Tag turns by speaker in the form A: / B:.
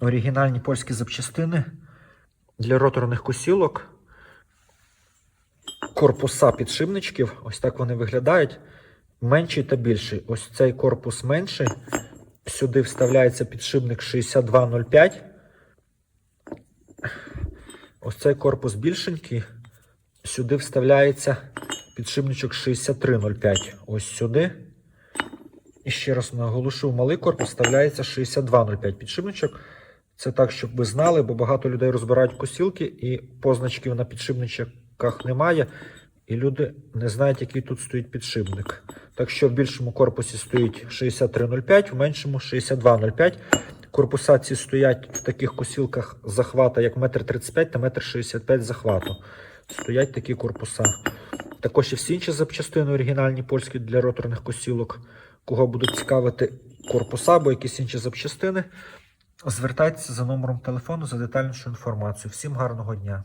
A: оригінальні польські запчастини для роторних косілок. Корпуса підшипничків. Ось так вони виглядають. Менший та більший. Ось цей корпус менший. Сюди вставляється підшипник 6205. Ось цей корпус більшенький. Сюди вставляється підшипничок 6305. Ось сюди. І ще раз наголошу, малий корпус вставляється 6205 підшипничок. Це так, щоб ви знали, бо багато людей розбирають косілки і позначків на підшипничках немає. І люди не знають, який тут стоїть підшипник. Так що в більшому корпусі стоїть 6305, в меншому 6205. Корпуса ці стоять в таких косілках захвата, як 1,35 та 1,65 захвату. Стоять такі корпуса. Також і всі інші запчастини оригінальні польські для роторних косілок. Кого будуть цікавити корпуса або якісь інші запчастини, звертайтеся за номером телефону за детальнішу інформацію. Всім гарного дня!